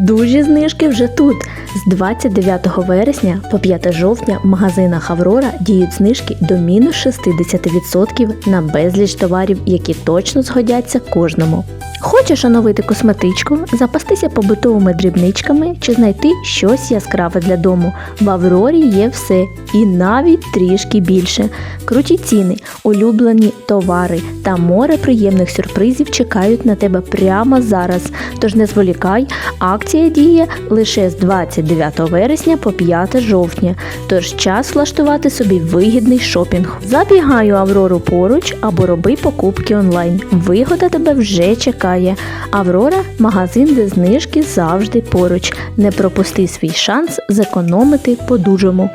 Дужі знижки вже тут. З 29 вересня по 5 жовтня в магазинах Аврора діють знижки до мінус 60% на безліч товарів, які точно згодяться кожному. Хочеш оновити косметичку, запастися побутовими дрібничками чи знайти щось яскраве для дому. В Аврорі є все і навіть трішки більше. Круті ціни, улюблені товари та море приємних сюрпризів чекають на тебе прямо зараз. Тож не зволікай, акція діє лише з 29 вересня по 5 жовтня. Тож час влаштувати собі вигідний шопінг. Забігай у Аврору поруч або роби покупки онлайн. Вигода тебе вже чекає. Аврора магазин, де знижки завжди поруч. Не пропусти свій шанс зекономити по-дужому.